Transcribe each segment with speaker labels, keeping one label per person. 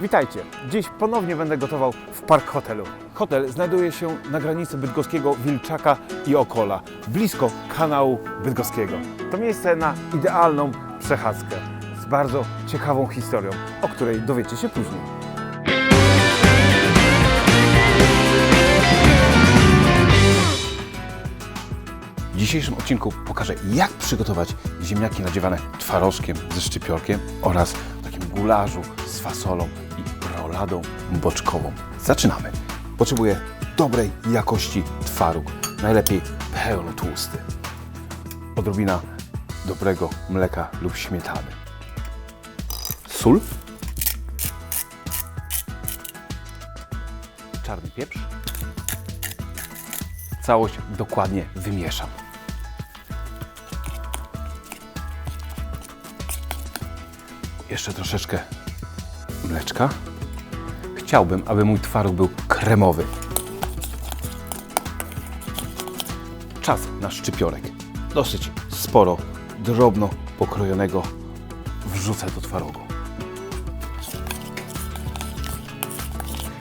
Speaker 1: Witajcie. Dziś ponownie będę gotował w Park Hotelu. Hotel znajduje się na granicy bydgoskiego Wilczaka i Okola, blisko kanału bydgoskiego. To miejsce na idealną przechadzkę z bardzo ciekawą historią, o której dowiecie się później. W dzisiejszym odcinku pokażę, jak przygotować ziemniaki nadziewane twarożkiem ze szczypiorkiem oraz takim gularzu z fasolą i roladą boczkową. Zaczynamy. Potrzebuję dobrej jakości twaróg, najlepiej pełnotłusty. Odrobina dobrego mleka lub śmietany. Sól. Czarny pieprz. Całość dokładnie wymieszam. Jeszcze troszeczkę mleczka. Chciałbym, aby mój twaróg był kremowy. Czas na szczypiorek. Dosyć sporo, drobno pokrojonego wrzucę do twarogu.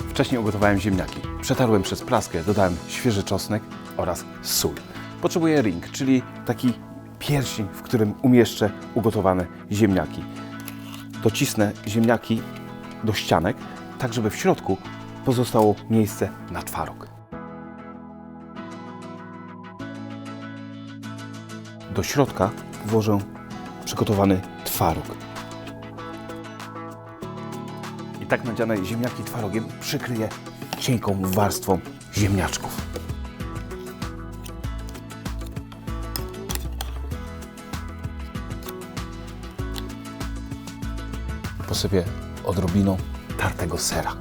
Speaker 1: Wcześniej ugotowałem ziemniaki. Przetarłem przez praskę, dodałem świeży czosnek oraz sól. Potrzebuję ring, czyli taki pierścień, w którym umieszczę ugotowane ziemniaki. Docisnę ziemniaki do ścianek, tak żeby w środku pozostało miejsce na twaróg. Do środka włożę przygotowany twaróg. I tak nadziane ziemniaki twarogiem przykryję cienką warstwą ziemniaczków. Posypię odrobiną tartego sera.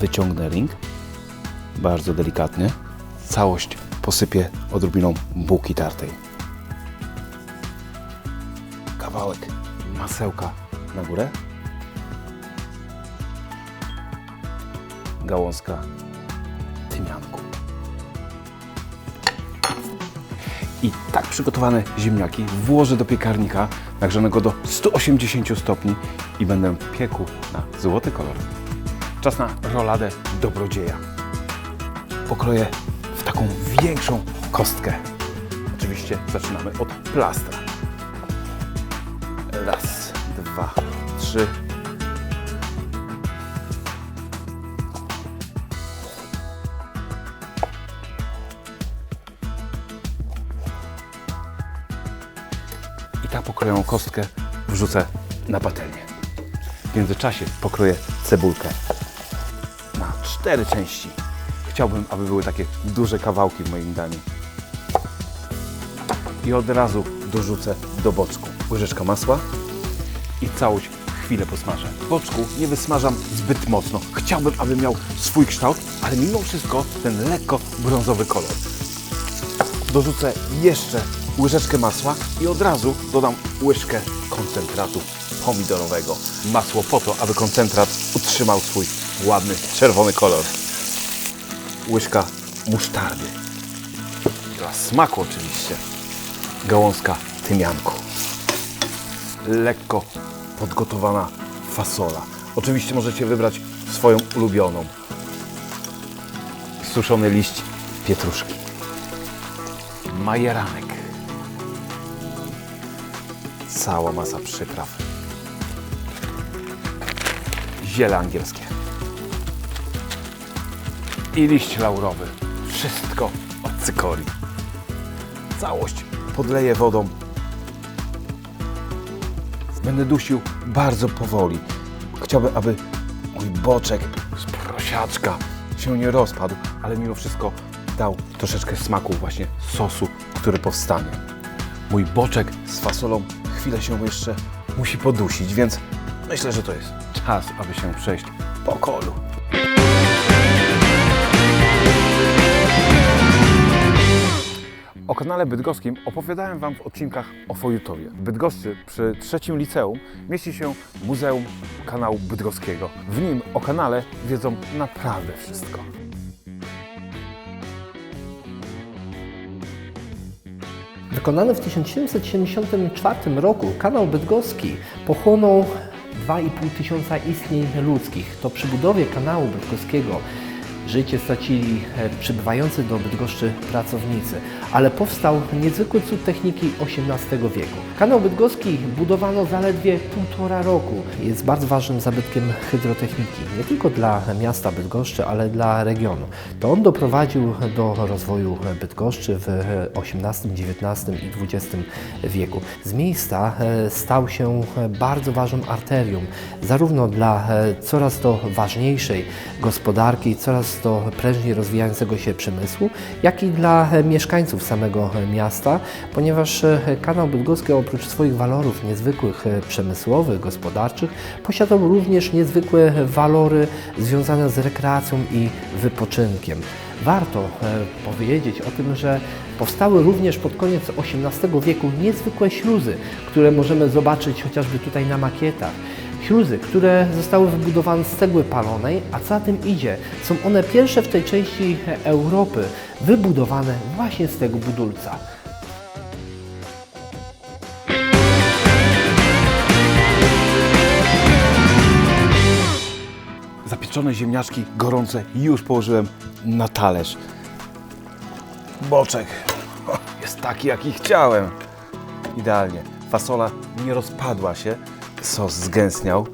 Speaker 1: Wyciągnę ring bardzo delikatnie. Całość posypię odrobiną bułki tartej. Kawałek masełka na górę. Gałązka tymianku. I tak przygotowane ziemniaki włożę do piekarnika nagrzanego do 180 stopni i będę piekł na złoty kolor. Czas na roladę dobrodzieja. Pokroję w taką większą kostkę. Oczywiście zaczynamy od plastra. Raz, dwa, trzy. Pokrojoną kostkę wrzucę na patelnię. W międzyczasie pokroję cebulkę na cztery części. Chciałbym, aby były takie duże kawałki w moim daniu. I od razu dorzucę do boczku łyżeczka masła i całość chwilę posmażę. Boczku nie wysmażam zbyt mocno. Chciałbym, aby miał swój kształt, ale mimo wszystko ten lekko brązowy kolor. Dorzucę jeszcze łyżeczkę masła i od razu dodam łyżkę koncentratu pomidorowego. Masło po to, aby koncentrat utrzymał swój ładny czerwony kolor. Łyżka musztardy. Dla smaku oczywiście. Gałązka tymianku. Lekko podgotowana fasola. Oczywiście możecie wybrać swoją ulubioną. Suszony liść pietruszki. Majeranek. Cała masa przypraw. Ziele angielskie. I liść laurowy. Wszystko od cykorii. Całość podleję wodą. Będę dusił bardzo powoli. Chciałbym, aby mój boczek z prosiaczka się nie rozpadł, ale mimo wszystko dał troszeczkę smaku właśnie sosu, który powstanie. Mój boczek z fasolą chwilę się jeszcze musi podusić, więc myślę, że to jest czas, aby się przejść po kolu. O kanale bydgoskim opowiadałem Wam w odcinkach o Fojutowie. W Bydgoszczy przy trzecim liceum mieści się Muzeum Kanału Bydgoskiego. W nim o kanale wiedzą naprawdę wszystko.
Speaker 2: Wykonany w 1774 roku kanał bydgoski pochłonął 2,5 tysiąca istnień ludzkich. To przy budowie kanału bydgoskiego życie stracili e, przybywający do Bydgoszczy pracownicy, ale powstał niezwykły cud techniki XVIII wieku. Kanał bydgoski budowano zaledwie półtora roku. Jest bardzo ważnym zabytkiem hydrotechniki, nie tylko dla miasta Bydgoszczy, ale dla regionu. To on doprowadził do rozwoju Bydgoszczy w XVIII, XIX i XX wieku. Z miejsca e, stał się bardzo ważną arterią, zarówno dla e, coraz to ważniejszej gospodarki, coraz to prężniej rozwijającego się przemysłu, jak i dla e, mieszkańców samego e, miasta, ponieważ e, kanał bydgoski oprócz swoich walorów niezwykłych przemysłowych, gospodarczych, posiadał również niezwykłe walory związane z rekreacją i wypoczynkiem. Warto powiedzieć o tym, że powstały również pod koniec XVIII wieku niezwykłe śluzy, które możemy zobaczyć chociażby tutaj na makietach. Śluzy, które zostały wybudowane z cegły palonej, a co za tym idzie, są one pierwsze w tej części Europy wybudowane właśnie z tego budulca.
Speaker 1: Zapieczone ziemniaczki gorące już położyłem na talerz. Boczek jest taki, jaki chciałem. Idealnie. Fasola nie rozpadła się, sos zgęstniał.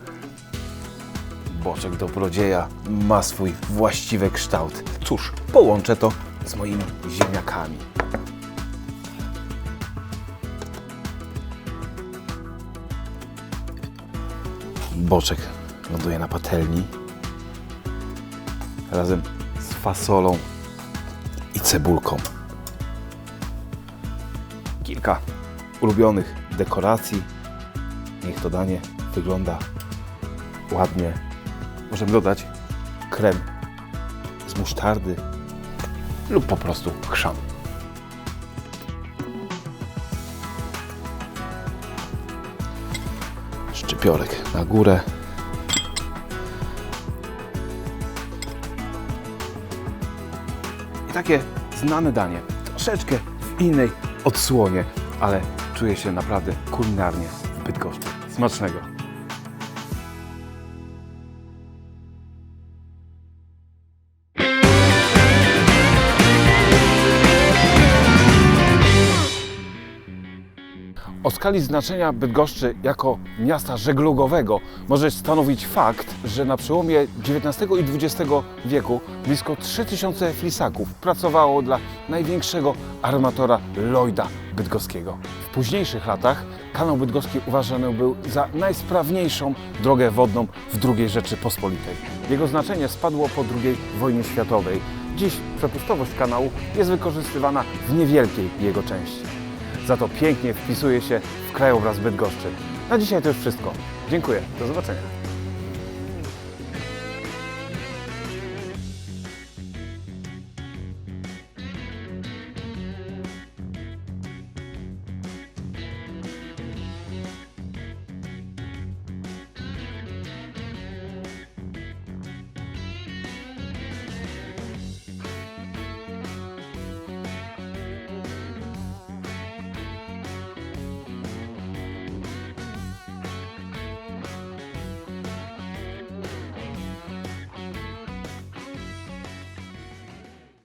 Speaker 1: Boczek dobrodzieja ma swój właściwy kształt. Cóż, połączę to z moimi ziemniakami. Boczek ląduje na patelni razem z fasolą i cebulką. Kilka ulubionych dekoracji. Niech to danie wygląda ładnie. Możemy dodać krem z musztardy lub po prostu chrzan. Szczypiorek na górę. I takie znane danie, troszeczkę w innej odsłonie, ale czuję się naprawdę kulinarnie Smacznego! O skali znaczenia Bydgoszczy jako miasta żeglugowego może stanowić fakt, że na przełomie XIX i XX wieku blisko 3000 flisaków pracowało dla największego armatora Lloyda Bydgoskiego. W późniejszych latach kanał bydgoski uważany był za najsprawniejszą drogę wodną w II Rzeczypospolitej. Jego znaczenie spadło po II wojnie światowej. Dziś przepustowość kanału jest wykorzystywana w niewielkiej jego części za to pięknie wpisuje się w krajobraz Bydgoszczy. Na dzisiaj to już wszystko. Dziękuję. Do zobaczenia.